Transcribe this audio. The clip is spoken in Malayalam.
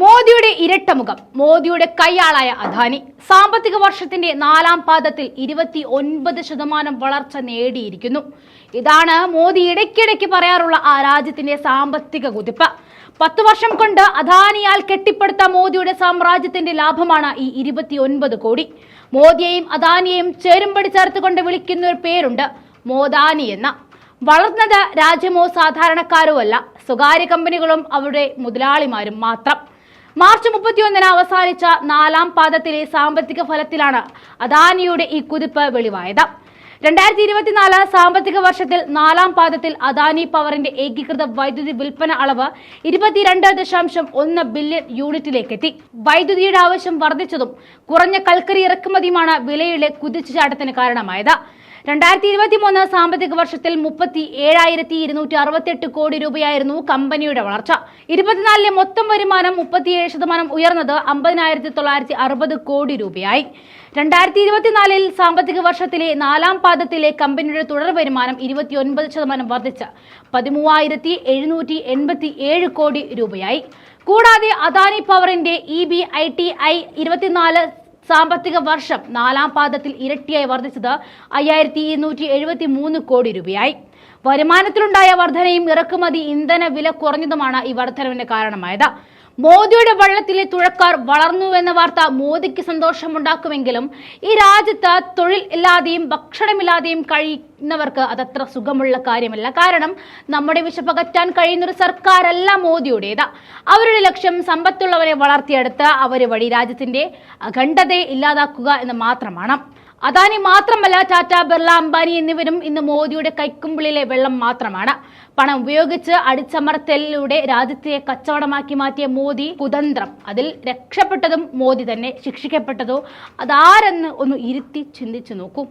മോദിയുടെ ഇരട്ടമുഖം മോദിയുടെ കൈയാളായ അദാനി സാമ്പത്തിക വർഷത്തിന്റെ നാലാം പാദത്തിൽ ഇരുപത്തി ഒൻപത് ശതമാനം വളർച്ച നേടിയിരിക്കുന്നു. ഇതാണ് മോദി ഇടയ്ക്കിടയ്ക്ക് പറയാറുള്ള ആ രാജ്യത്തിന്റെ സാമ്പത്തിക കുതിപ്പ്. പത്തു വർഷം കൊണ്ട് അദാനിയാൽ കെട്ടിപ്പടുത്ത മോദിയുടെ സാമ്രാജ്യത്തിന്റെ ലാഭമാണ് ഈ ഇരുപത്തി ഒൻപത് കോടി. മോദിയെയും അദാനിയെയും ചേരുംപടി ചേർത്തുകൊണ്ട് വിളിക്കുന്ന ഒരു പേരുണ്ട് മോദാനി എന്ന. വളർന്നത് രാജ്യമോ സാധാരണക്കാരോ അല്ല സ്വകാര്യ കമ്പനികളും അവരുടെ മുതലാളിമാരും മാത്രം. മാർച്ച് മുപ്പത്തിയൊന്നിന് അവസാനിച്ച നാലാം പാദത്തിലെ സാമ്പത്തിക ഫലത്തിലാണ് അദാനിയുടെ ഈ കുതിപ്പ് വെളിവായത്. രണ്ടായിരത്തി ഇരുപത്തിനാല് സാമ്പത്തിക വർഷത്തിൽ നാലാം പാദത്തിൽ അദാനി പവറിന്റെ ഏകീകൃത വൈദ്യുതി വിൽപ്പന അളവ് ഇരുപത്തിരണ്ട് ദശാംശം ഒന്ന് ബില്യൺ യൂണിറ്റിലേക്കെത്തി. വൈദ്യുതിയുടെ ആവശ്യം വർദ്ധിച്ചതും കുറഞ്ഞ കൽക്കരി ഇറക്കുമതിയുമാണ് വിലയുടെ കുതിച്ചുചാട്ടത്തിന് കാരണമായത്. രണ്ടായിരത്തി ഇരുപത്തി മൂന്ന് സാമ്പത്തിക വർഷത്തിൽ മുപ്പത്തി ഏഴായിരത്തി ഇരുന്നൂറ്റി അറുപത്തെട്ട് കോടി രൂപയായിരുന്നു കമ്പനിയുടെ വളർച്ച. ഇരുപത്തിനാലിലെ മൊത്തം വരുമാനം മുപ്പത്തിയേഴ് ശതമാനം ഉയർന്നത് അമ്പതിനായിരത്തി തൊള്ളായിരത്തി അറുപത് കോടി രൂപയായി. രണ്ടായിരത്തി ഇരുപത്തിനാലിൽ സാമ്പത്തിക വർഷത്തിലെ നാലാം പാദത്തിലെ കമ്പനിയുടെ തുടർ വരുമാനം ഇരുപത്തിയൊൻപത് ശതമാനം വർദ്ധിച്ച് പതിമൂവായിരത്തി എഴുന്നൂറ്റി എൺപത്തി ഏഴ് കോടി രൂപയായി. കൂടാതെ അദാനി പവറിന്റെ E B I T I ഇരുപത്തിനാല് സാമ്പത്തിക വർഷം നാലാം പാദത്തിൽ ഇരട്ടിയായി വർദ്ധിച്ചത് അയ്യായിരത്തി ഇരുന്നൂറ്റി എഴുപത്തി മൂന്ന് കോടി രൂപയായി. വരുമാനത്തിലുണ്ടായ വർധനയും ഇറക്കുമതി ഇന്ധന വില കുറഞ്ഞതുമാണ് ഈ വർധനവിന് കാരണമായത്. മോദിയുടെ വള്ളത്തിലെ തുഴക്കാർ വളർന്നു എന്ന വാർത്ത മോദിക്ക് സന്തോഷമുണ്ടാക്കുമെങ്കിലും ഈ രാജ്യത്ത് തൊഴിൽ ഇല്ലാതെയും ഭക്ഷണമില്ലാതെയും കഴിയുന്നവർക്ക് അതത്ര സുഖമുള്ള കാര്യമല്ല. കാരണം നമ്മുടെ വിശപ്പകറ്റാൻ കഴിയുന്ന ഒരു സർക്കാരല്ല മോദിയുടേത്. അവരുടെ ലക്ഷ്യം സമ്പത്തുള്ളവരെ വളർത്തിയെടുത്ത് അവർ വഴി രാജ്യത്തിന്റെ അഖണ്ഡതയെ ഇല്ലാതാക്കുക എന്ന് മാത്രമാണ്. അദാനി മാത്രമല്ല ടാറ്റ ബിർള അംബാനി എന്നിവരും ഇന്ന് മോദിയുടെ കൈക്കുമ്പിളിലെ വെള്ളം മാത്രമാണ്. പണം ഉപയോഗിച്ച് അടിച്ചമർത്തലിലൂടെ രാജ്യത്തെ കച്ചവടമാക്കി മാറ്റിയ മോദി കുതന്ത്രം. അതിൽ രക്ഷപ്പെട്ടതും മോദി തന്നെ ശിക്ഷിക്കപ്പെട്ടതോ അതാരെന്ന് ഒന്ന് ഇരുത്തി ചിന്തിച്ചു നോക്കൂ.